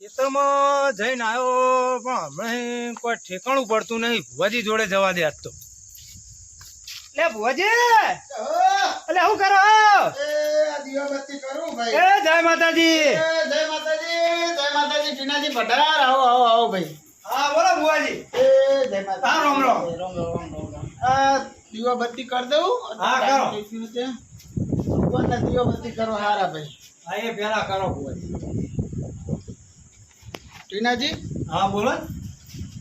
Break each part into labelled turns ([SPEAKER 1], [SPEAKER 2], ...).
[SPEAKER 1] ખેતરમાં જઈને આવ્યો પણ હમણાં કોઈ ઠેકાણું પડતું નહીં. ભુવાજી જોડે જવા દે આજ તો. લે ભુવાજી! એટલે શું કરો? એ જય માતાજી! હા બોલો ભુવાજી. હા, રામ, રામ.
[SPEAKER 2] દીવાબત્તી કરી દઉં.
[SPEAKER 1] હા, કરો.
[SPEAKER 2] ભગવાનના દીવાબત્તી કરો હારા ભાઈ.
[SPEAKER 1] હા એ પેલા કરો ભુવાજી.
[SPEAKER 2] ટીનાજી?
[SPEAKER 1] હા બોલો.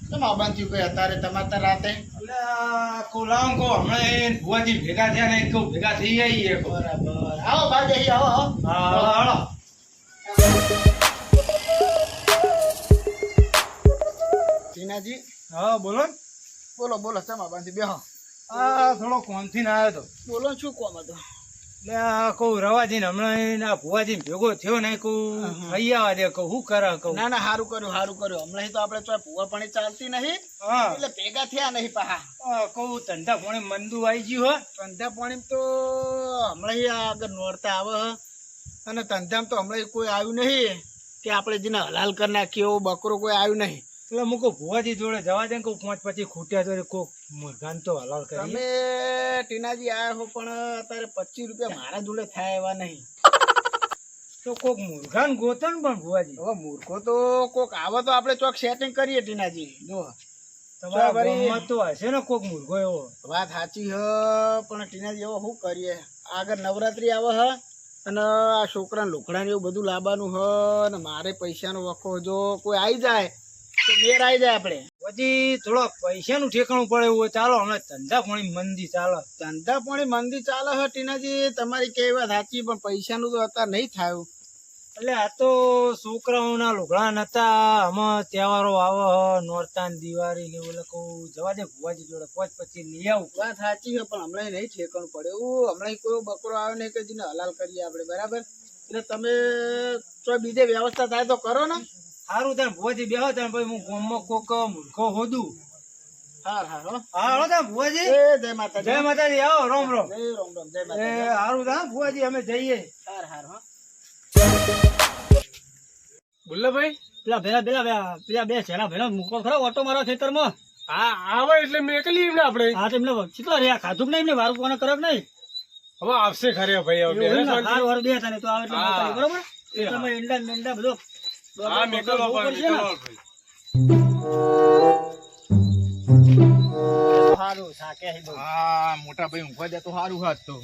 [SPEAKER 2] કેમ આબાન થયું કઈ અત્યારે તમારે ત્યાં રાતે?
[SPEAKER 1] એટલે આ કહું હમણાં એ ભુવાજી ભેગા થયા ને કહું ભેગા થઈ કહું.
[SPEAKER 2] બરાબર. આવો બાજુ અહીં આવો
[SPEAKER 1] હા. હાલો.
[SPEAKER 2] ટીનાજી?
[SPEAKER 1] હા બોલો.
[SPEAKER 2] બોલો બોલો કેમ આબાનથી બેહો.
[SPEAKER 1] આ થોડો કોમથી ના આવ્યો તો.
[SPEAKER 2] બોલો શું કોમ હતો?
[SPEAKER 1] કહું રવાજી હમણાં આ ભુવાજી ભેગો થયો ને કહું ખાઈ આવા દે કહું શું કરે કહું?
[SPEAKER 2] ના ના સારું કર્યું સારું કર્યું. હમણાં તો આપણે તો ભૂવા પાણી ચાલતી નહીં. એટલે ભેગા થયા નહીં પાહા.
[SPEAKER 1] કહું ધંધા પાણી મંદુ આવી ગયું હો.
[SPEAKER 2] ધંધા પાણી તો હમણાં આગળ નોરતા આવે. અને ધંધામાં તો હમણાં કોઈ આવ્યું નહીં કે આપણે જેને હલાલ કરી નાખ્યો બકરો કોઈ આવ્યું નહીં.
[SPEAKER 1] એટલે હું ભુવાજી જોડે જવા દે કે પાંચ પછી ખૂટ્યા જોડે કોક મુરઘાન તો હલાલ કરી.
[SPEAKER 2] તમે ટીનાજી આયા હો પણ અત્યારે પચીસ રૂપિયા મારા જોડે થાય એવા નહીં.
[SPEAKER 1] તો કોક મુરઘાન ગોતો ને પણ ભુવાજી.
[SPEAKER 2] હવે મૂર્ખો તો કોક આવે તો આપણે ચોક સેટિંગ કરીએ ટીનાજી. જો.
[SPEAKER 1] તમારા તો હશે ને કોક મુરઘો એવો.
[SPEAKER 2] વાત સાચી હ પણ ટીનાજી એવો શું કરીએ? આગળ નવરાત્રી આવે હ અને આ છોકરાને લુકડાને એવું બધું લાવવાનું હ અને મારે પૈસાનો વખો જો કોઈ આવી જાય મેર આવી જાય આપણે.
[SPEAKER 1] પછી થોડો પૈસાનું ઠેકાણું પડે એવું ચાલો, હમણાં ધંધા પાણી મંદી ચાલો.
[SPEAKER 2] ધંધા પાણી મંદી ચાલે હ, ટીનાજી, તમારી કેવી વાત સાચી, પણ પૈસાનું તો અત્યારે નહીં થયું.
[SPEAKER 1] એટલે આ તો છોકરાઓના લુગડા નતા, આમાં તહેવારો આવે નોરતાન દિવાળી ને એવું લખું, જવા દે ભુવાજી જોડે, પોચ પછી લઈ આવું.
[SPEAKER 2] વાત સાચી છે પણ હમણાં નહીં ઠેકાણું પડે એવું. હમણાં કોઈ બકરો આવે નહીં કે જેને હલાલ કરીએ આપણે, બરાબર? એટલે તમે બીજે વ્યવસ્થા થાય તો કરો ને.
[SPEAKER 1] સારું ત્યાં ભુવાજી બેહો ત્યાં પછી હું ગામમાં કોક મૂર્ખો હોદું.
[SPEAKER 2] હાર હાર
[SPEAKER 1] ભુવાજી.
[SPEAKER 2] જય માતાજી.
[SPEAKER 1] જય માતાજી આવો રોમ રોમ.
[SPEAKER 2] જય રામ રામ જય
[SPEAKER 1] એ
[SPEAKER 2] માતાજી.
[SPEAKER 1] સારું ભુવાજી અમે જઈએ.
[SPEAKER 2] હાર હાર હો.
[SPEAKER 3] બુલ્લાભાઈ?
[SPEAKER 1] પેલા પેલા પેલા પેલા બે છેલા ભેલા મૂકો ખરો ઓટો મારો ખેતરમાં?
[SPEAKER 3] હા આવે એટલે મેકલી એમને આપણે.
[SPEAKER 1] હા તેમને કેટલા રહ્યા? ખાધું નહીં એમને? વારું કોને કરો નહીં?
[SPEAKER 3] હવે આવશે ખરે ભાઈ હવે
[SPEAKER 1] બે થાય તો આવે એટલે બરોબર. તમે ઈંડા મેંડા બધો
[SPEAKER 3] હા ભાઈ
[SPEAKER 1] સારું થાકે
[SPEAKER 2] મોટા ભાઈ ઊંઘવા દે તો સારું હાથ તો.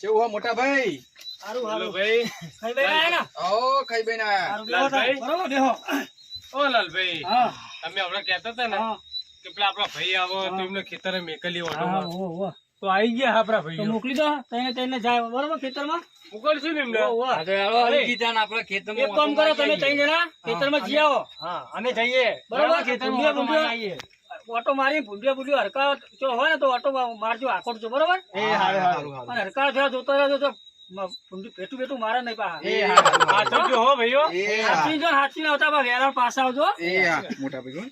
[SPEAKER 2] કેવું હો મોટા ભાઈ?
[SPEAKER 1] સારું સારું
[SPEAKER 3] ભાઈ.
[SPEAKER 1] ખાઈ ને?
[SPEAKER 2] ખાઈ બેન?
[SPEAKER 1] બરોબર, બેહો.
[SPEAKER 3] ઓ લાલભાઈ
[SPEAKER 1] હા,
[SPEAKER 3] તમે હમણાં કહેતા હતા ને કે પેલા આપણા ભાઈ આવો તો એમને ખેતરે મેકલી
[SPEAKER 1] હો.
[SPEAKER 3] તો આવી ગયા
[SPEAKER 1] આપડા
[SPEAKER 3] ભાઈ
[SPEAKER 1] મોકલી દો તઈને તઈને જાય બરોબર ખેતરમાં?
[SPEAKER 3] મોકલશું એમને?
[SPEAKER 1] હો, હો. એક કામ કરો તમે ત્રણ જણા ખેતરમાં જી આવો.
[SPEAKER 3] હા અમે જઈએ.
[SPEAKER 1] બરોબર?
[SPEAKER 3] ખેતરમાં ઓટો મારી આવીએ.
[SPEAKER 1] ઓટો મારી ભૂંડિયા ભૂંડિયા હરકા જો હોય ને તો ઓટો મારજો આખોડજો બરોબર?
[SPEAKER 3] એ હારું હારું
[SPEAKER 1] અને હરકા થયા જોતા રહેજો તો પેટું પેટું મારે નહીં પાછા.
[SPEAKER 3] હા સમજો હો ભાઈઓ.
[SPEAKER 1] હાચી જો આવતા વેરા પાછા આવજો.
[SPEAKER 2] મોટા ભાઈ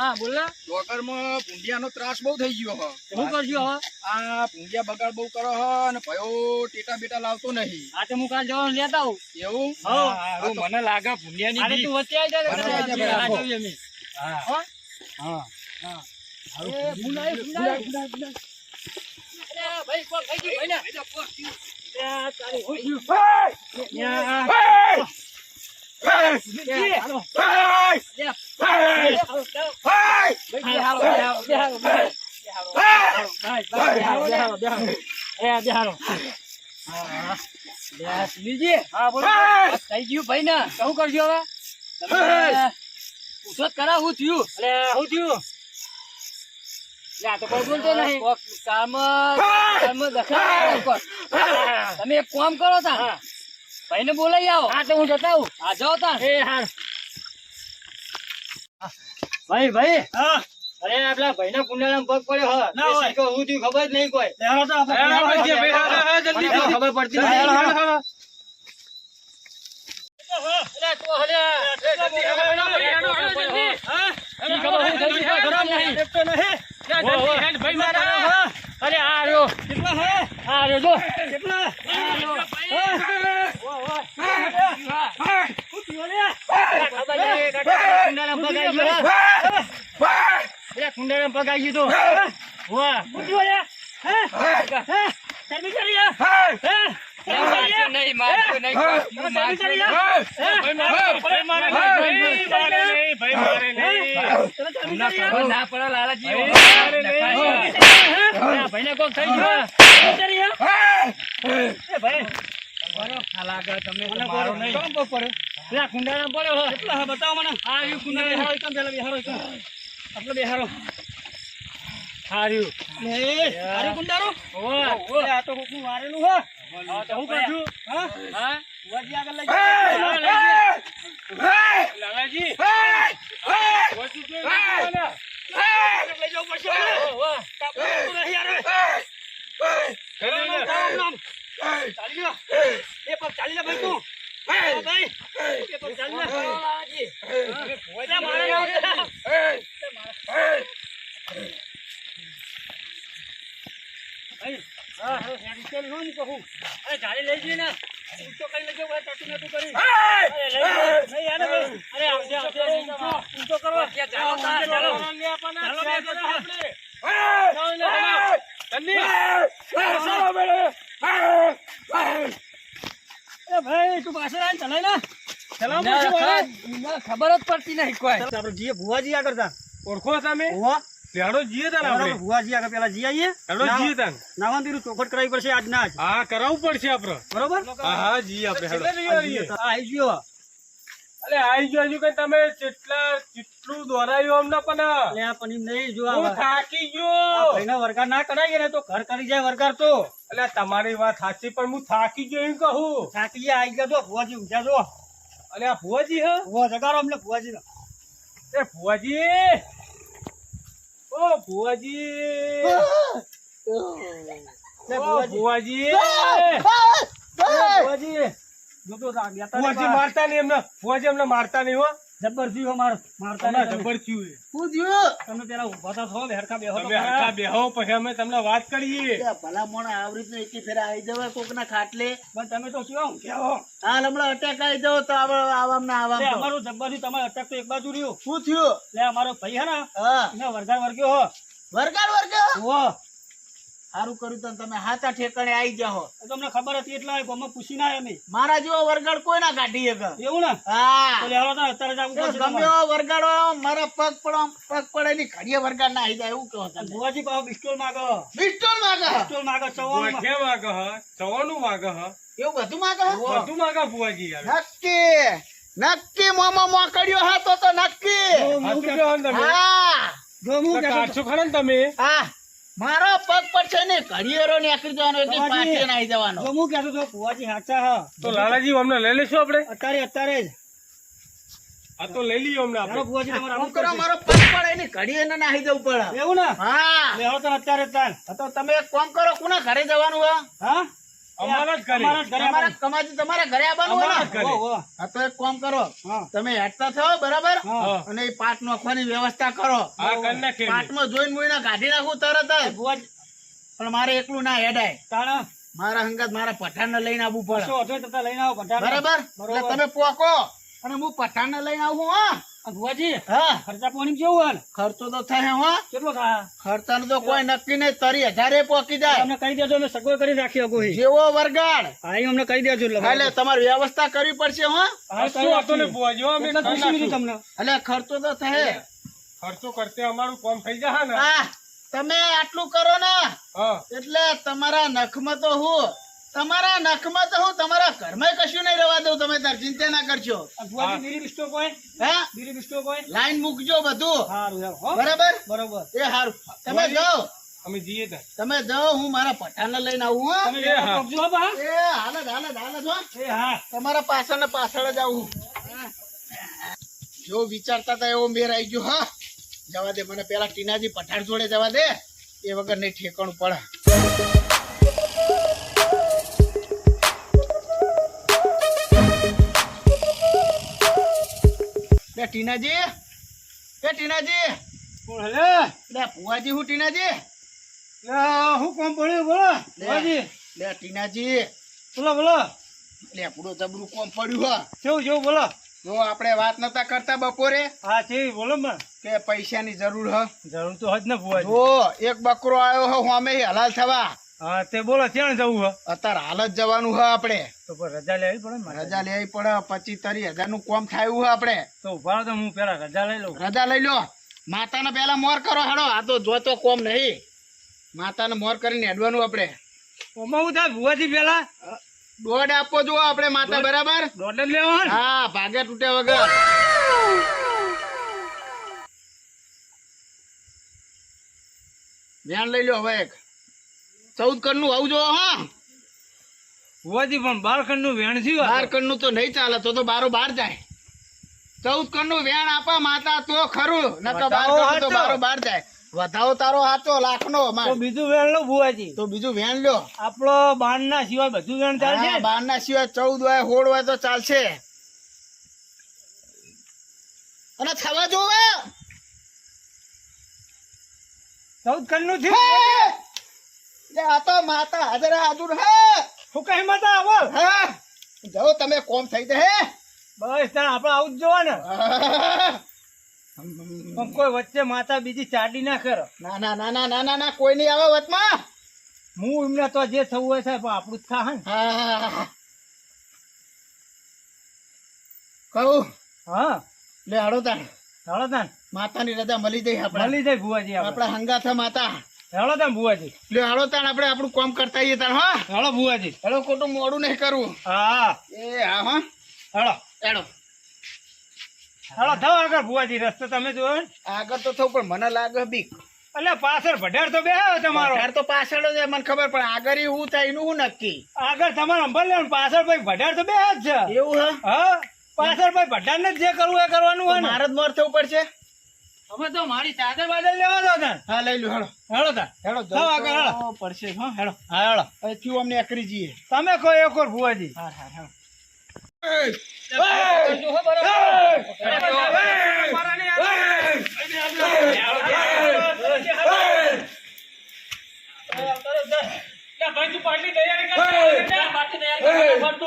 [SPEAKER 1] હા બોલ ને.
[SPEAKER 2] લોકરમાં ભૂંડિયાનો ત્રાસ બહુ થઈ ગયો હ
[SPEAKER 1] શું કરજો હવે
[SPEAKER 2] આ ભૂંડિયા બગાડ બહુ કરો હ અને ભયો ટેટા બેટા લાવતો નહીં
[SPEAKER 1] આ તો હું કાલ જવાનું લેતા આવું
[SPEAKER 2] એવું
[SPEAKER 1] હો.
[SPEAKER 3] મને લાગે ભૂંડિયાની બીક.
[SPEAKER 1] તું વચ્ચે આવી જા ને. આ જોઈએ અમે.
[SPEAKER 3] હા
[SPEAKER 1] હો?
[SPEAKER 3] હા
[SPEAKER 1] એ ભૂંડાઈ, ભૂંડાઈ. અરે ભાઈ, કોક થઈ ગયું, ભાઈને. એ આ તારી હોય ગયું. ભાઈ, થઈ ગયું ભાઈ ને શું કરજો હવે પૂછો કરા શું થયું એટલે શું થયું તો નહીં કામ કામ તમે એક કામ કરો તા ભાઈને બોલાઈ આવો. હા તો હું જતા આવું. હા જાઓ તા એ હા ભાઈ ભાઈ. અરે આપલા ભાઈના કુંડાળામાં પગ પડ્યો હા. ના હોય. હું થયું ખબર જ નહીં કોઈ. લેવાનો તો આપણે
[SPEAKER 3] ભાઈ, ભાઈ, હા, હા, જલ્દી
[SPEAKER 1] ખબર પડતી
[SPEAKER 3] હા, હા, હા.
[SPEAKER 1] અરે તું.
[SPEAKER 3] હા?
[SPEAKER 1] હું હો, હો.
[SPEAKER 3] ભાઈ
[SPEAKER 1] આ રહ્યો. કેટલા હે? આ રહ્યો જો. કેટલા? કુંડારામ પગાઈ ગયું
[SPEAKER 3] ના પડે લાલાજી ભાઈ
[SPEAKER 1] ને કોક થઈ ગયો ભાઈ
[SPEAKER 3] આ લાગે તમને તો મારો નહીં.
[SPEAKER 1] કોણ પડ્યો. પેલા કુંડાળા પડ્યો હો કેટલા બતાવો મને. હા આવ્યું કુંડાળા બેહારો એકદમ પેલા બેહારો એકદમ. આટલો બેહારો હાર્યું. લે હારી કુંડાળો ઓય આ તો કોકનું વારેલું હો. હા તો હું કરશું હા?
[SPEAKER 3] હા?
[SPEAKER 1] વાજી આગળ લઈ જાઓ.
[SPEAKER 3] લાલાજી.
[SPEAKER 1] લઈ જવું પડશે નહીં યાર.
[SPEAKER 3] ચાલો ને.
[SPEAKER 1] ચાલી લો એ પગ ચાલી લે ભાઈ તું. ભાઈ. એ પગ ચાલી લે લાલાજી ઓય મારે ના ભાઈ હા હા હેડી ચાલ નો હું કહું. અરે ગાડી લઈ જઈએ ને. તું તો કઈ લેજો ભાઈ ટટુ નટુ કરી. અરે લઈ. નહીં ભાઈ. અરે આવજે આવજે ઊંચો. ઊંચો કરો. ચાલો ચાલો ચાલો. ચાલો. આપણે ચાલો ચાલો ચાલો અરે ભાઈ તું પાછળ આવીને ચલાય ને. ચલાવ પડશે
[SPEAKER 3] ખબર જ પડતી નહીં કોઈ.
[SPEAKER 1] આપણે જીએ ભુવાજી આગળ તા
[SPEAKER 3] ઓળખો તમે?
[SPEAKER 1] ભુવા
[SPEAKER 3] લેડો જીએ તાન આપણે.
[SPEAKER 1] ભુવાજી આગળ પેલા જી આવીએ.
[SPEAKER 3] હેડો જીએ
[SPEAKER 1] ચોખટ કરાવી પડશે આજ ના
[SPEAKER 3] હા કરાવવું પડશે આપડે
[SPEAKER 1] બરોબર?
[SPEAKER 3] હા જીએ આપણે
[SPEAKER 1] ગયો.
[SPEAKER 3] અલે આઈ ગયો હજુ કઈ તમે કેટલા કેટલું દોરાયું અમને પણ.
[SPEAKER 1] એટલે આ પનીર નહીં જો
[SPEAKER 3] હું થાકી ગયો.
[SPEAKER 1] ભાઈનો વરગાર ના કરાવીએ ને તો ઘર કરી જાય વરગાર તો.
[SPEAKER 3] અલે તમારી વાત સાચી પણ હું થાકી ગયો એમ કહું.
[SPEAKER 1] થાકી ગયા આઈ ગયા તો ભુવાજી ઉઠ્યા જો.
[SPEAKER 3] અલે આ ભુવાજી હે?
[SPEAKER 1] ભુવા અમને ભુવાજી.
[SPEAKER 3] એ ભુવાજી! ઓ ભુવાજી! ભુવાજી.
[SPEAKER 1] ભુવાજી! ને બહાર.
[SPEAKER 3] મારતા નહીં એમને ભુવાજી એમને મારતા નહીં હો.
[SPEAKER 1] મારતા નહીં તમે. પેલા ઊભા તો થો ને બેહો
[SPEAKER 3] તમે
[SPEAKER 1] ખરા.
[SPEAKER 3] બેહો પછી અમે તમને વાત કરીએ.
[SPEAKER 2] ભલા મોણા આવી રીતના એકી ફેરા આવી જવાય કોકના ખાટલે.
[SPEAKER 1] પણ તમે તો કેવા ઊંઘ્યા હો.
[SPEAKER 2] હમણાં અટેક આવી જાવ તો આવા- આવામ ના આવામ
[SPEAKER 1] અમારું જબ્બર તમારે અટેક તો એક બાજુ રહ્યું.
[SPEAKER 2] શું થયું?
[SPEAKER 1] લે અમારો ભાઈ હે ને
[SPEAKER 2] હા.
[SPEAKER 1] એને વરગાર વર્ગ્યો હો. હો
[SPEAKER 2] સારું કર્યું તને તમે હાથા ઠેકાણે આવી જાઓ
[SPEAKER 1] તમને ખબર હતી એટલે અમે પૂછી ના અમે
[SPEAKER 2] મારા જેવો વરગાડ કોઈ ના કાઢી એક
[SPEAKER 1] એવું ને?
[SPEAKER 2] હા. વરગાડો મારા પગ પડો પગ પડે ની ઘડીએ વરગાડ ના આવી જાય એવું કહો તમે.
[SPEAKER 1] ભુવાજી પાછો બિસ્ટોલ માગો.
[SPEAKER 2] બિસ્ટોલ માગો?
[SPEAKER 1] બિસ્ટોલ માગો ચવાણું
[SPEAKER 3] કે વાઘ હ? ચવાનું માગો હ?
[SPEAKER 2] એવું બધું માગે?
[SPEAKER 3] બધું માગો ભુવાજી યાર.
[SPEAKER 2] નક્કી. નક્કી મોમો મોકડ્યો હા તો તો નક્કી. હા.
[SPEAKER 1] જો હું
[SPEAKER 3] કાઢશો ખરા તમે.
[SPEAKER 2] હા. મારો પગ પડશે ને ઘડીએરો નીકળી જવાનો એટલે જવાનો.
[SPEAKER 1] હું કહેતો તો ભુવાજી સાચા હા.
[SPEAKER 3] તો લાલાજી અમને લઈ લેશું આપણે?
[SPEAKER 1] અત્યારે અત્યારે જ.
[SPEAKER 3] આ તો લઈ લઈએ અમને આપણે.
[SPEAKER 1] તમારે
[SPEAKER 2] શું કરો મારો પગ પડે ને ઘડીએ ના નાહી જવું પડે.
[SPEAKER 1] એવું ને?
[SPEAKER 2] હા.
[SPEAKER 1] લેવડો તો અત્યારે તાન.
[SPEAKER 2] તો તમે એક કામ કરો કોના ઘરે જવાનું
[SPEAKER 1] હા? હા?
[SPEAKER 2] તમારા ઘરે આવવાનું હોય ને?
[SPEAKER 3] ઘરે.
[SPEAKER 1] હો, હો.
[SPEAKER 2] હા તો એક કામ કરો. તમે હેઠતા થો બરાબર?
[SPEAKER 1] હા.
[SPEAKER 3] હા.
[SPEAKER 2] અને એ પાટ નોખવાની વ્યવસ્થા કરો. પાટમાં જોઈને મોઈને કાઢી નાખું તરત જ. પણ મારે એકલું ના હેડાય. મારા હંગાત મારા પઠાણ ને લઈને આવવું પડે.
[SPEAKER 1] લઈને આવો
[SPEAKER 2] બરાબર? એટલે તમે પોકો. અને હું પઠાણ ને લઈને આવું હા.
[SPEAKER 1] ભુવાજી
[SPEAKER 2] હા.
[SPEAKER 1] ખર્ચા પાણી કેવું હોય
[SPEAKER 2] ખર્ચો તો થાય હો.
[SPEAKER 1] કેટલો થાય?
[SPEAKER 2] ખર્ચાનું તો કોઈ નક્કી નહીં. તરી હજારે પોકી જાય.
[SPEAKER 1] અમને કહી દેજો અમે સગવડ કરી રાખી અગોહી
[SPEAKER 2] જેવો વરગાડ
[SPEAKER 1] હા અમને કહી દેજો એટલે
[SPEAKER 2] એટલે તમારે વ્યવસ્થા કરવી પડશે હા.
[SPEAKER 1] તમને.
[SPEAKER 2] એટલે ખર્ચો તો થાય.
[SPEAKER 3] ખર્ચો કરતે અમારું કોમ થઈ જાય ને.
[SPEAKER 2] હા તમે આટલું કરો ને એટલે તમારા નખમાં તો હું તમારા નખમાં તો હું તમારા ઘરમાં કશું નહીં રવા દઉં તમે તાર ચિંતા ના કરશો.
[SPEAKER 1] બીડી બિસ્ટો કોઈ
[SPEAKER 2] હા?
[SPEAKER 1] બીડી બિસ્ટો કોઈ
[SPEAKER 2] લાઈન મૂકજો બધું. બરાબર?
[SPEAKER 1] બરોબર.
[SPEAKER 2] એ સારું તમે જાઓ.
[SPEAKER 3] અમે જઈએ
[SPEAKER 2] તમે જાઓ હું મારા પઠાને લઈને આવું
[SPEAKER 3] એ.
[SPEAKER 2] એ હાલત હાલત હાલત
[SPEAKER 1] એ હા.
[SPEAKER 2] તમારા પાછળ ને પાછળ જ આવું. જો વિચારતા હતા એવો મેર આવી ગયો હા. જવા દે મને પેલા ટીનાજી પઠાણ જોડે જવા દે. એ વગર નહીં ઠેકાણું પડે. બે ટીનાજી એ ટીનાજી.
[SPEAKER 1] કોણ હલે
[SPEAKER 2] બે ભુવાજી હું ટીનાજી.
[SPEAKER 1] લે, હું કોમ પડ્યું બોલો ભુવાજી.
[SPEAKER 2] લે ટીનાજી.
[SPEAKER 1] બોલો બોલો.
[SPEAKER 2] લે પૂરો જબરું કોમ પડ્યું હા.
[SPEAKER 1] કેવું જેવું બોલો.
[SPEAKER 2] જો આપણે વાત નતા કરતા બપોરે
[SPEAKER 4] હા છે બોલો માં
[SPEAKER 2] કે પૈસાની જરૂર હ.
[SPEAKER 4] જરૂર તો હજ ને ભુવાજી.
[SPEAKER 2] જો એક બકરો આવ્યો હ હોમે હલાલ થવા.
[SPEAKER 4] હા તે બોલો ત્યાં જવું હે?
[SPEAKER 2] અત્યારે હાલ જ જવાનું હ આપણે.
[SPEAKER 4] તો પણ રજા લેવી પડે
[SPEAKER 2] રજા લેવી પડે પચીસ ત્રીસ હજારનું કોમ થાય આપણે.
[SPEAKER 4] તો ઊભા તો હું પેલા રજા લઈ લઉં.
[SPEAKER 2] રજા લઈ લો. માતાને પેલા મોર કરો હેડો. આ તો જોતો કોમ નહીં. માતાને મોર કરીને હેડવાનું આપણે.
[SPEAKER 4] ઓમાં હું થાય? ભુવાજી પેલા
[SPEAKER 2] દોડ આપવો જો આપણે માતા બરાબર?
[SPEAKER 4] દોઢ જ લેવો હા
[SPEAKER 2] ભાગે તૂટ્યા વગર. ધ્યાન લઈ લો હવે એક. ચૌદ કણનું આવું જો હા.
[SPEAKER 4] ભુવાજી પણ બાળખંડનું વેણ થયું
[SPEAKER 2] બાર કણનું તો નહીં ચાલે તો તો બારો બાર જાય. ચૌદ કણનું વેણ આપા માતા તો ખરું. નકર બાર
[SPEAKER 4] વધાવો
[SPEAKER 2] તો બારો બાર જાય. વધાવો તારો હાચો લાખનો
[SPEAKER 4] તો બીજું વેણ લો ભુવાજી.
[SPEAKER 2] તો બીજું વેણ લો.
[SPEAKER 4] આપણો બાર ના સિવાય બધું વેણ ચાલશે?
[SPEAKER 2] બાર ના સિવાય ચૌદ હોય હોળ હોય તો ચાલશે. અને થવા જોવે.
[SPEAKER 4] ચૌદ
[SPEAKER 2] કણનું
[SPEAKER 4] થયું
[SPEAKER 2] આ તો માતા હાજર હાજર હે.
[SPEAKER 4] માતા
[SPEAKER 2] હા? તમે કોમ થઈ જાય હે?
[SPEAKER 4] બસ તાણ આપણે આવું જ જોવા ને કોઈ વચ્ચે માતા બીજી ચાડી ના કરો.
[SPEAKER 2] ના ના ના ના ના ના ના કોઈ નહીં આવે વચમાં.
[SPEAKER 4] હું એમને તો જે થવું હોય સાહેબ આપણું જ થાય
[SPEAKER 2] હા કહું?
[SPEAKER 4] હા.
[SPEAKER 2] લે
[SPEAKER 4] હળોદાન હળોદાન
[SPEAKER 2] માતાની રજા મળી જઈ આપણે.
[SPEAKER 4] મળી જાય ભુવાજી આપણા
[SPEAKER 2] હંગાથ માતા.
[SPEAKER 4] હેળો તાન ભુવાજી.
[SPEAKER 2] લે હાડો તાણ આપણે આપણું કામ કરતા આવીએ તાણ હા.
[SPEAKER 4] હેળો ભુવાજી.
[SPEAKER 2] હેડો ખોટું મોડું નહીં કરવું
[SPEAKER 4] હા.
[SPEAKER 2] એ હા હા.
[SPEAKER 4] હેળો.
[SPEAKER 2] હેડો
[SPEAKER 4] હેળો થાવ આગળ ભુવાજી રસ્તો તમે જોયો
[SPEAKER 2] આગળ તો થવું પણ મને લાગે બીક.
[SPEAKER 4] એટલે પાછળ ભઢાર તો બે તમારો.
[SPEAKER 2] ભઢાર તો પાછળ જ મને ખબર પણ આગળ એ હું થાય એનું હું નક્કી?
[SPEAKER 4] આગળ તમારે અંબર લે પાછળ ભાઈ ભઢાર તો બે જ છે.
[SPEAKER 2] એવું હે?
[SPEAKER 4] હા પાછળ ભાઈ ભઢાર ને જે કરવું એ કરવાનું હોય
[SPEAKER 2] મારે જ મોર થવું પડશે?
[SPEAKER 4] અમે તો મારી ચાદર બાદર લેવા દો
[SPEAKER 2] હા લઈ લો હેડો. હેડો
[SPEAKER 4] આગળ, હેડો.
[SPEAKER 2] જવું પડશે હા હેડો.
[SPEAKER 4] હા હેડો.
[SPEAKER 2] હવે થયું અમને એકરી જઈએ
[SPEAKER 4] તમે કહો એક વાર ભુવાજી.
[SPEAKER 2] હા હા હેડો.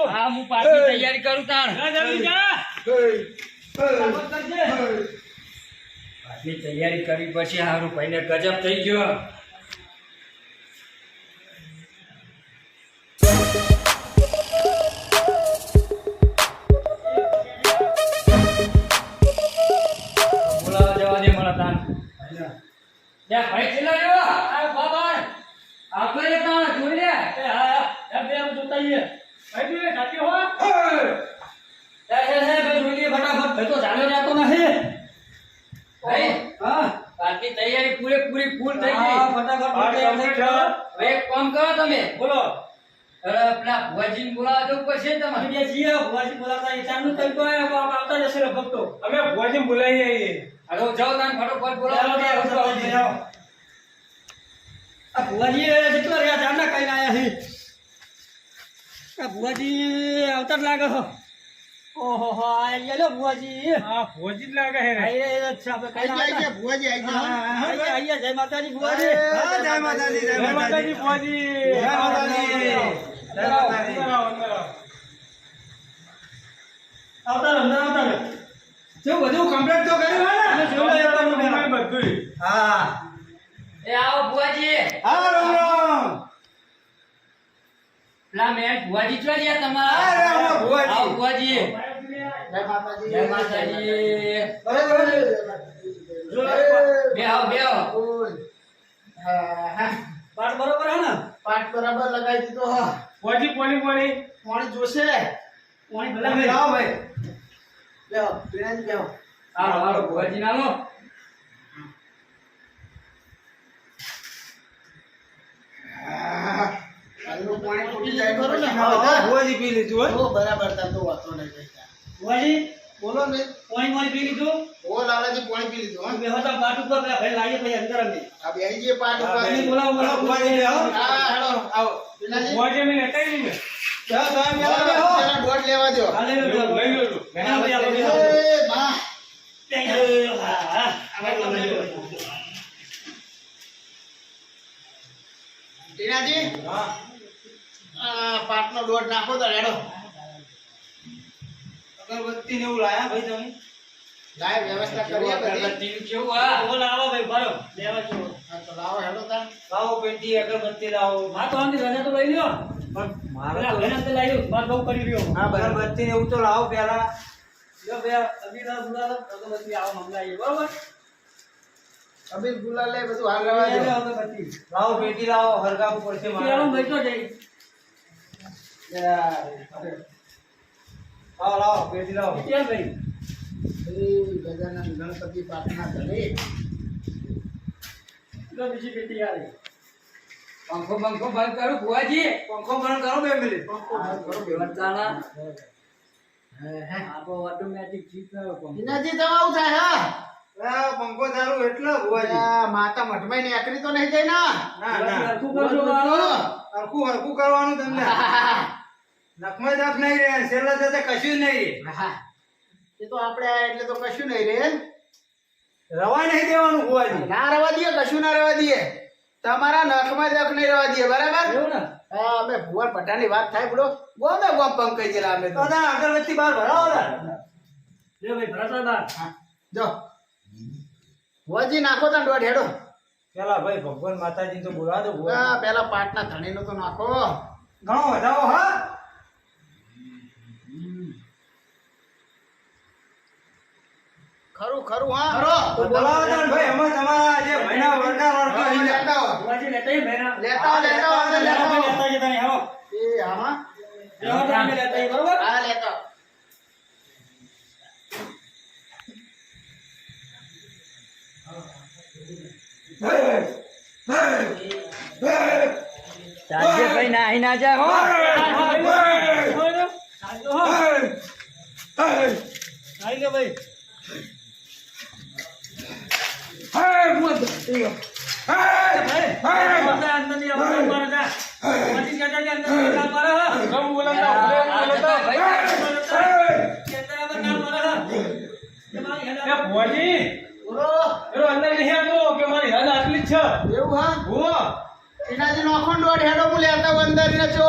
[SPEAKER 5] હા હું પાર્ટી તૈયારી કરું તાણ. પાર્ટી તૈયારી કરી પછી સારું ભાઈને ગજબ થઈ ગયો. બોલાવા જવા દે મને તાન. લે ભાઈ છેલ્લા જો આ બાબા આપણે તાણ જોઈ લે. એ હા હા. બે આમ જોતા આઈએ. ભાઈ બે સાચી હો. હે! હે હે બે જોઈ લે ફટાફટ. ભાઈ તો ચાલ્યો જાતો નથી ભાઈ હા પાર્ટી તૈયારી પૂરે પૂરી ફૂલ થઈ ગઈ.
[SPEAKER 4] ફટાફટ
[SPEAKER 5] હવે એક કામ કરો તમે.
[SPEAKER 4] બોલો.
[SPEAKER 5] પેલા ભુવાજીને બોલાવા જવું પડશે ને તમારે.
[SPEAKER 4] ભુવાજી બોલાતા ચાંદનું તઈ તો આવતા જશે ભક્તો અમે ભુવાજી બોલાવી આવીએ.
[SPEAKER 5] હાલો જાઓ તાન ફટોફટ બોલાવો.
[SPEAKER 4] આ ભુવાજી જતો રહ્યા ચાંદા કઈ આયા છે? આ ભુવાજી આવતા જ લાગે છો. ઓહો હો ભુવાજી. હા ભુવાજી જ લાગે છે આયા છે આપણે કઈ
[SPEAKER 2] આઈ ભુવાજી આઈ ગયા હા.
[SPEAKER 4] આયા આયા જય માતાજી ભુવાજી.
[SPEAKER 2] હા, જય માતાજી, જય માતાજી.
[SPEAKER 4] ભુવાજી.
[SPEAKER 2] જય માતાજી. જય માતાજી.
[SPEAKER 4] આવતા અંદર આવતા
[SPEAKER 2] જો બધું કમ્પ્લીટ તો કર્યું હે ને?
[SPEAKER 4] જોડે આવવાનું બધું.
[SPEAKER 2] હા.
[SPEAKER 5] એ આવો ભુવાજી.
[SPEAKER 2] હા રામ રામ.
[SPEAKER 5] પેલા મેં ભુવાજી ચો ગયા
[SPEAKER 2] અરે,
[SPEAKER 5] તમારા
[SPEAKER 2] આવો ભુવાજી.
[SPEAKER 5] આવો ભુવાજી
[SPEAKER 2] જય માતાજી
[SPEAKER 5] જય માતાજી.
[SPEAKER 2] બરાબર
[SPEAKER 5] બે આવ બે આવ
[SPEAKER 2] બોલ. હા, હા.
[SPEAKER 4] પાઠ બરોબર હે ને?
[SPEAKER 2] પાટ બરાબર લગાવી દીધો હા.
[SPEAKER 4] ભુવાજી પોણી પોણી.
[SPEAKER 2] પોણી જોશે?
[SPEAKER 4] પોણી ભલા
[SPEAKER 2] આવ ભાઈ. બેહો પીણાજી બેહો.
[SPEAKER 5] હાલો હાલો ભુવાજી ના લો
[SPEAKER 2] આહ, આનું પાણી ફૂટી જાય ખરું ને ભુવાજી પી લીધું હો બરાબર તા તો વાતો નહીં કહેતા.
[SPEAKER 4] ભુવાજી
[SPEAKER 2] બોલો ને
[SPEAKER 4] પોણી પોણી પી લીધું
[SPEAKER 2] ઓ લાલાજી પાણી પી લીધું હો
[SPEAKER 4] બે હતા પાટ ઉપર પેલા ભાઈ લાગે પછી અંદર અમે
[SPEAKER 2] આ બેહી જઈએ પાટ ઉપર
[SPEAKER 4] ભાઈ બોલાવો બોલાવો લે બેહો.
[SPEAKER 2] હા હેડો આવો પીણાજી
[SPEAKER 4] ભુવાજી મે હટાઈ આવીએ ચા
[SPEAKER 2] ચા તમે પેલા બેહો. પેલા દોઢ લેવા દો
[SPEAKER 4] હા, લઈ લો, લઈ લો, લઈ લો. ભાઈ, આવો, બેહો.
[SPEAKER 2] એ બા.
[SPEAKER 4] હા, હા. આવો, લઈ લો.
[SPEAKER 2] ટીનાજી આ પાટનો દોઢ નાખો તો રેડો.
[SPEAKER 4] અગરબત્તી ને એવું લાયા ભાઈ તમે?
[SPEAKER 2] લાય વ્યવસ્થા
[SPEAKER 4] કેવું
[SPEAKER 1] બોલ ભાઈ ભરો. લેવા
[SPEAKER 2] હા, તો લાવો હેડો.
[SPEAKER 4] લાવો પેટી અગરબત્તી લાવો.
[SPEAKER 1] હા તો આમથી રજા તો લઈ લ્યો.
[SPEAKER 4] પણ મારે
[SPEAKER 1] પેલા તો લઈ લ્યો. બાર બહુ કરી રહ્યો.
[SPEAKER 2] હા બરાબર.
[SPEAKER 4] અગરબત્તી ને એવું તો લાવો
[SPEAKER 1] જો બે અભિરામ ગુલાબ અગરબત્તી આવો બરોબર?
[SPEAKER 2] અબીર ગુલાલ લે બધું હાલ રવા
[SPEAKER 1] અગરબત્તી.
[SPEAKER 4] લાવો પેટી લાવો હરગાવું પડશે મારે.
[SPEAKER 1] ભાઈ તો જઈ.
[SPEAKER 4] લાવો લાવો પેટી લાવો
[SPEAKER 1] ક્યાં ભાઈ
[SPEAKER 2] ગજાનંદ ગણપતિ પાટના ધરે
[SPEAKER 1] બીજી પેટી આવે
[SPEAKER 4] પંખો પંખો બંધ કરો ભુવાજી પંખો બંધ કરો બે મિનિટ
[SPEAKER 1] વરસાણા
[SPEAKER 2] હે, હે.
[SPEAKER 1] આપો ઓટોમેટિક જીત થયો કોણ
[SPEAKER 2] હિનાજી થાય હા
[SPEAKER 4] પંખો ચાલુ એટલે
[SPEAKER 2] માતા મઠમાં નીકળી તો નહીં જાય
[SPEAKER 4] ના
[SPEAKER 1] હરખું
[SPEAKER 4] કરવાનું તમને નખમાં દાખ નહીં રે છેલ્લા દાદા કશું જ નહીં
[SPEAKER 2] હા. એ તો આપણે આયા એટલે તો કશું નહીં રે
[SPEAKER 4] રવા નહીં દેવાનું ભુવાજી.
[SPEAKER 2] ના રવા દઈએ કશું ના રવા દઈએ. તમારા નખમાં દખ નહીં રવા દઈએ બરાબર?
[SPEAKER 1] ને?
[SPEAKER 2] હા અમે ભુવન પઠાની વાત થાય બોલો. ગોમે ગોમ પંક કહી દેલા અમે તો.
[SPEAKER 4] ના અગરબત્તી બહાર ભરાવો તાર.
[SPEAKER 1] લે ભાઈ ભરાતા બા
[SPEAKER 2] જો. ભુવાજી નાખો તા દોઢ હેડો.
[SPEAKER 4] પેલા ભાઈ ભગવાન માતાજી તો બોલાવો દો.
[SPEAKER 2] હા, પેલા પાટના ધણીનો તો નાખો.
[SPEAKER 4] ઘણો વધાવો હા?
[SPEAKER 2] ખરું ખરું હા. ખરો.
[SPEAKER 4] તો બોલાવો ને ભાઈ અમે તમારા જે ભાઈના વર્ગા
[SPEAKER 2] વર્ગ
[SPEAKER 4] અહીં
[SPEAKER 2] લેતા હો
[SPEAKER 1] ભુવાજી લેતા ભાઈના.
[SPEAKER 2] લેતા લેતા લેતા આવો.
[SPEAKER 1] લેતા કે તને હો.
[SPEAKER 2] એ આમાં?
[SPEAKER 1] લેવા તમે લેતા બરોબર?
[SPEAKER 2] હા લેતા.
[SPEAKER 4] ભાઈ ના ના જાય હો.
[SPEAKER 1] આવી લે ભાઈ.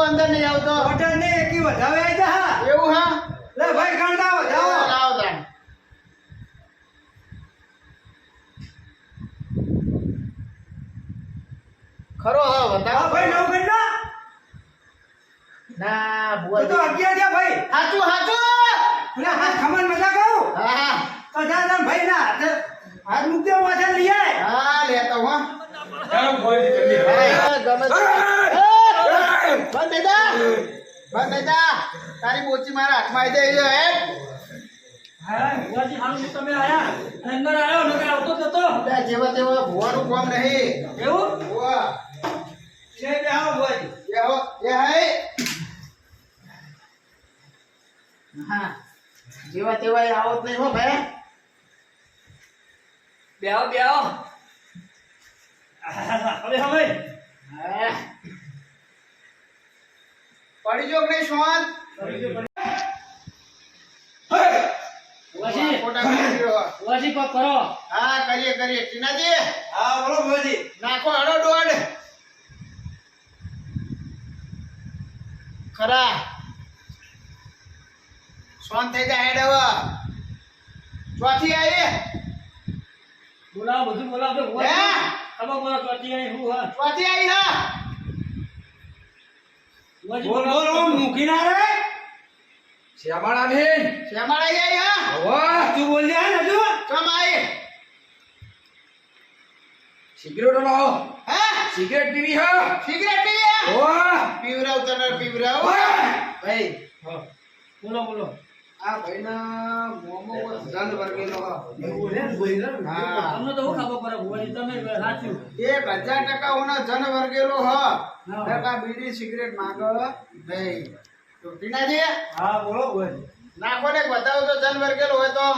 [SPEAKER 1] અંદર નહીં આવતો
[SPEAKER 4] હોટલ ને એકી વધાવે આઈ જા હા.
[SPEAKER 2] એવું હા
[SPEAKER 4] લે ભાઈ ગણતા વધાવો
[SPEAKER 2] લાવો તાણ ખરો હા બતાવો.
[SPEAKER 4] ભાઈ નવ ગણના
[SPEAKER 2] ના
[SPEAKER 4] તો તો
[SPEAKER 2] બુઆજી
[SPEAKER 4] અગિયાર છે ભાઈ.
[SPEAKER 2] હાચું હાચું.
[SPEAKER 4] અરે હા ખમણ મજા કહું
[SPEAKER 2] હા હા.
[SPEAKER 4] તો જા જા ભાઈ ના હાથે હાથ મૂક દે વાથા લઈ આય.
[SPEAKER 2] હા લેતો હું
[SPEAKER 1] ચાલો ભુવાજી જલ્દી.
[SPEAKER 2] હા, ગમે તે. એ, બંધ થઈ બંધ થઈ તારી બોચી મારા હાથમાં આવી જાય છે, હેડ.
[SPEAKER 1] હા ભુવાજી હારું તમે આયા. અંદર આવ્યો નકર આવતો
[SPEAKER 2] લે, જેવા તેવા ભુવાનું કામ નહીં.
[SPEAKER 1] એવું?
[SPEAKER 2] ભુવા,
[SPEAKER 4] છે બે હા ભુવાજી
[SPEAKER 2] એ હો, એ હાય. હા. જેવા તેવા આવત નહીં હો ભાઈ.
[SPEAKER 4] બેહો બેહો.
[SPEAKER 1] હવે હવે.
[SPEAKER 2] પડી જો નહીં
[SPEAKER 1] કોક કરો.
[SPEAKER 2] હા કરીએ કરીએ. ટીનાજી?
[SPEAKER 4] હા બોલો ભાઈજી
[SPEAKER 2] નાખો હડો દોડ. ખરા. શાંત થઈ જાય હેડ હવે. ચોથી આવી
[SPEAKER 1] બોલાવો બધું બોલાવો તો
[SPEAKER 2] હે?
[SPEAKER 1] તમે બોલો ચોથી આવી હું હા.
[SPEAKER 2] ચોથી આવી હા.
[SPEAKER 4] બોલ બોલ ઓમ મૂકી ના રે? શ્યામાળા બેન.
[SPEAKER 2] શ્યામાળા આવી હા.
[SPEAKER 4] વાહ તું બોલ દે ને તું
[SPEAKER 2] ચમ આવી.
[SPEAKER 4] સિગરેટ લાવો
[SPEAKER 2] હે?
[SPEAKER 4] સિગરેટ પીવી હા.
[SPEAKER 2] સિગરેટ પીએ પીવરાવ તને પીવરાવ. ભાઈ
[SPEAKER 1] બોલો બોલો.
[SPEAKER 2] આ ભાઈના મોમો ધન વર્ગેલો હા. હા.
[SPEAKER 1] તમને તો હું ખબર પડે? ભુવાજી તમે સાચું.
[SPEAKER 2] એક હજાર ટકા ઓના જન વર્ગેલો હ. ટકા બીડી સિગરેટ માંગો? નહીં તો ટીનાજી
[SPEAKER 4] હા બોલો ભુવાજી
[SPEAKER 2] નાખો ને બતાવો તો જન વર્ગેલો હોય તો.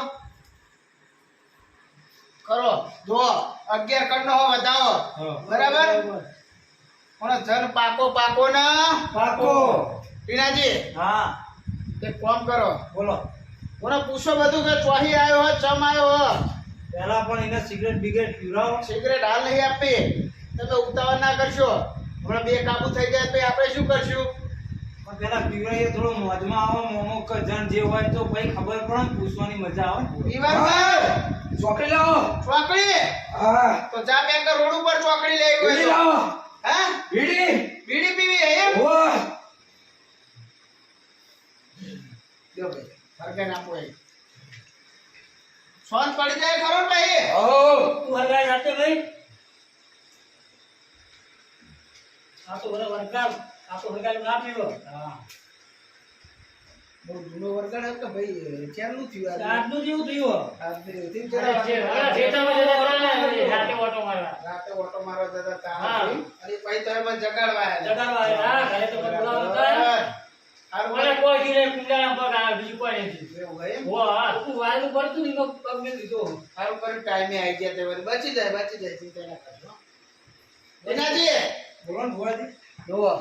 [SPEAKER 2] કરો જો અગિયાર કંડો હો બતાવો. બરાબર. ઓનો જન પાકો પાકો ના?
[SPEAKER 4] પાકો.
[SPEAKER 2] ટીનાજી
[SPEAKER 4] હા.
[SPEAKER 2] તે કોમ કરો.
[SPEAKER 4] બોલો.
[SPEAKER 2] ઓને પૂછો બધું કે ચોહી આવ્યો હો ચમ આવ્યો હો
[SPEAKER 4] પહેલા પણ એને સિગરેટ બિગરેટ પીવડાવો.
[SPEAKER 2] સિગરેટ હાલ નહીં આપી. તમે ઉતાવળ ના કરશો. હમણાં બે કાબુ થઈ જાય તો આપણે શું કરશું?
[SPEAKER 4] પણ પેલા પીવડાઈએ થોડો મોજમાં આવો મોમો જણ જે હોય તો ભાઈ ખબર પડે ને પૂછવાની મજા આવે ને.
[SPEAKER 2] ઈવાનભાઈ,
[SPEAKER 6] ચોકડી લાવો.
[SPEAKER 2] ચોકડી?
[SPEAKER 6] હા.
[SPEAKER 2] તો જા બેંક રોડ ઉપર ચોકડી લઈ ગયો
[SPEAKER 6] લાવો.
[SPEAKER 2] હા
[SPEAKER 6] બીડી
[SPEAKER 2] બીડી પીવી હે
[SPEAKER 6] ઓહ
[SPEAKER 2] લ્યો ભાઈ હરગાઈ નાખો એ સોન પડી જાય ખરો ને ભાઈ
[SPEAKER 6] ઓ
[SPEAKER 4] તું હરગાય જાતે ભાઈ આ તો આ હરગાય ના પીવો હા
[SPEAKER 2] બહુ જૂનો વરગાડ હતો ભાઈ ક્યારનું થયું
[SPEAKER 4] આજનું જેવું થયું
[SPEAKER 2] આજે થયું.
[SPEAKER 4] અરે
[SPEAKER 2] જરા
[SPEAKER 4] જે- અરે ખેતરમાં જતા હતા ને, રાતે ઓટો મારવા.
[SPEAKER 2] રાતે ઓટો મારવા જતા તા અને પછી તો એમાં જગાડવા
[SPEAKER 4] જગાડવા હા, ઘરે તો બોલાવતા મને કોઈ દી કુંડાળા પગ આવ્યા, બીજું કોઈ નથી.
[SPEAKER 2] એવું હોય
[SPEAKER 4] હો, હા, તું વાયલું પડતું ને, એનો પગ મેં લીધો.
[SPEAKER 2] હારું ટાઈમે આવી ગયા તે બચી જાય બચી જાય ચિંતા ના કરજો
[SPEAKER 4] બોલો ને, ભુવાજી.
[SPEAKER 2] જુઓ.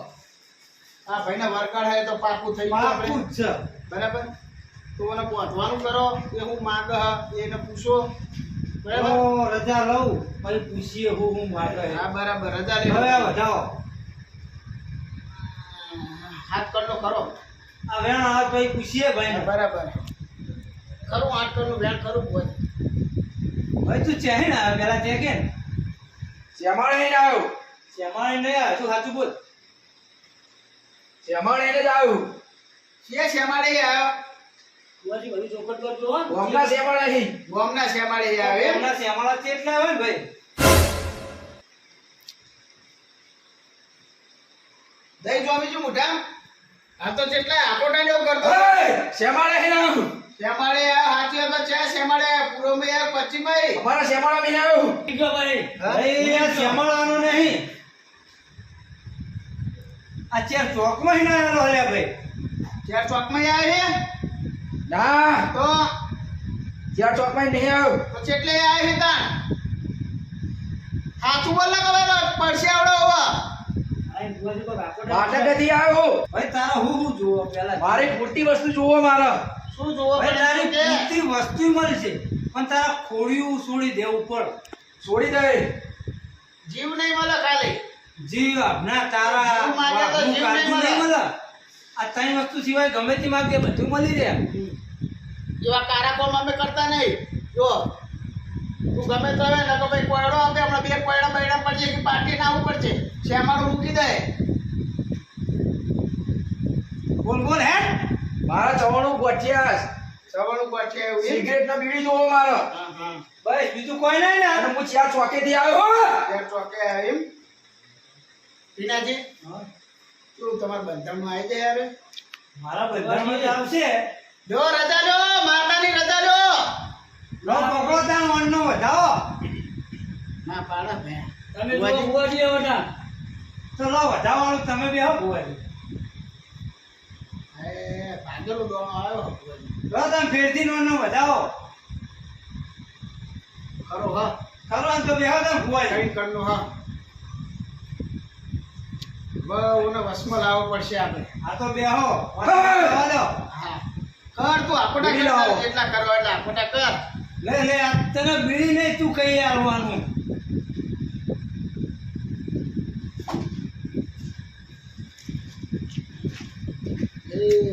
[SPEAKER 2] આ ભાઈને વરગાડ હે તો પાકું થઈ ગયું
[SPEAKER 4] પાકું છે.
[SPEAKER 2] બરાબર? તો એને પહોંચવાનું કરો એ હું માગ હ એને પૂછો. બરાબર?
[SPEAKER 4] રજા લઉં પછી પૂછીએ હું હું માગ.
[SPEAKER 2] હા બરાબર રજા
[SPEAKER 4] હવે
[SPEAKER 2] લઈ
[SPEAKER 4] વધાવો.
[SPEAKER 2] હાથ કરનો ખરો.
[SPEAKER 4] આ વેણ હાથ પછી પૂછીએ ભાઈ
[SPEAKER 2] બરાબર. ખરું હાથ કરનું વેણ ખરું ભાઈ
[SPEAKER 4] ભાઈ તું ચેહી ને આવે? પેલા ચે
[SPEAKER 6] કે લઈને આવ્યો.
[SPEAKER 4] શ્યામાળી નહીં આવે. તું સાચું બોલ?
[SPEAKER 6] લઈને જ આવ્યો.
[SPEAKER 2] છે શેમાડી આવ્યો
[SPEAKER 4] ભુવાજી બધું ચોખટ કરજો હો.
[SPEAKER 6] ગામના
[SPEAKER 2] ગોમના શેમાડી આવે એમ?
[SPEAKER 4] હમણાં શ્યામાળા છે એટલે આવે ને ભાઈ?
[SPEAKER 2] દઈ જો છું મોઢા આ તો જેટલા આકોટા જેવું કરતો
[SPEAKER 6] ઓય શ્યામાળ અહીં આવ્યો
[SPEAKER 2] શેમાડે આ હાચી હતો છે. શેમાડે પૂરો મે યાર ભાઈ.
[SPEAKER 6] અમારા આવ્યો
[SPEAKER 4] ભાઈ.
[SPEAKER 2] હા?
[SPEAKER 4] આ નહીં. આ ચાર ચોકમાં હિના આવેલો હે ભાઈ.
[SPEAKER 2] ચાર ચોકમાં આવે છે
[SPEAKER 6] ના.
[SPEAKER 2] તો?
[SPEAKER 6] ચાર ચોકમાં નહીં આવ્યો
[SPEAKER 2] તો ચેટલે આવે છે તાણ? હાથું બોલ ખબર પડશે આવડો હવે.
[SPEAKER 6] માટે નથી આવ્યો
[SPEAKER 4] ભાઈ તારા હું હું જોવો પેલા
[SPEAKER 6] મારી પૂરતી વસ્તુ જોવો મારે.
[SPEAKER 2] શું જોવો
[SPEAKER 4] ભાઈ તારી પૂરતી વસ્તુ મળશે પણ તારા ખોડિયું છોડી દેવું ઉપર.
[SPEAKER 6] છોડી દે.
[SPEAKER 2] જીવ નહીં મળે ખાલી.
[SPEAKER 4] જીવ ના તારા
[SPEAKER 2] જીવ નહીં મળે.
[SPEAKER 4] આ ત્રણ વસ્તુ સિવાય ગમે તે માગે બધું મળી રહે.
[SPEAKER 2] એવા કારા કોમ અમે કરતા નહીં. જો તું ગમે તો હવે ને તો ભાઈ કોયડો આપે હમણાં બે કોયડા બૈડા પડશે કે પાર્ટી ના આવું પડશે. શેમાડું મૂકી દે.
[SPEAKER 4] બોલ બોલ હે?
[SPEAKER 6] મારા ચવાણું ગોઠિયાસ.
[SPEAKER 2] જવાનું પડશે એવું
[SPEAKER 6] સિગરેટ ના બીડી જોવો મારો.
[SPEAKER 2] હા હા.
[SPEAKER 4] બસ બીજું કોઈ નહીં ને.
[SPEAKER 6] અને હું ચાર ચોકેથી આવ્યો હો.
[SPEAKER 2] ચાર ચોકે એમ? ટીનાજી શું તમારા બંધારણમાં આવી જાય યાર.
[SPEAKER 4] મારા બંધારણમાં જ આવશે.
[SPEAKER 2] જો રજા લો માતાની રજા લો
[SPEAKER 4] લો પકડો ત્યાં વનનો વધાવો.
[SPEAKER 2] ના પાડા ભે.
[SPEAKER 4] તમે આવો ના તો લો તમે બે હો ભુવાજી
[SPEAKER 2] એ ભાગેલો આવ્યો
[SPEAKER 4] લો તમે ફેરથી નો વધાવો.
[SPEAKER 2] ખરો હા.
[SPEAKER 4] ખરો તો બે હો તમે ભુવાજી
[SPEAKER 2] કઈ કરનો હા. બહુ ને વસમાં લાવવો પડશે આપણે.
[SPEAKER 4] આ તો બે હો.
[SPEAKER 2] કર તું આપણા
[SPEAKER 6] કેટલા
[SPEAKER 2] કર કરવા એટલે આપણા કર.
[SPEAKER 4] લે લે આ તને બીડી નહીં તું કહી આવવાનું.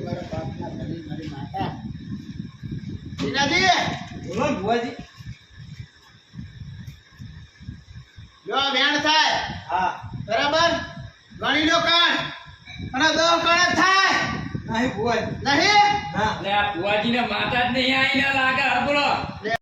[SPEAKER 2] મારા બાપના ધણી, મારી માતા.
[SPEAKER 4] બોલો ભુવાજી.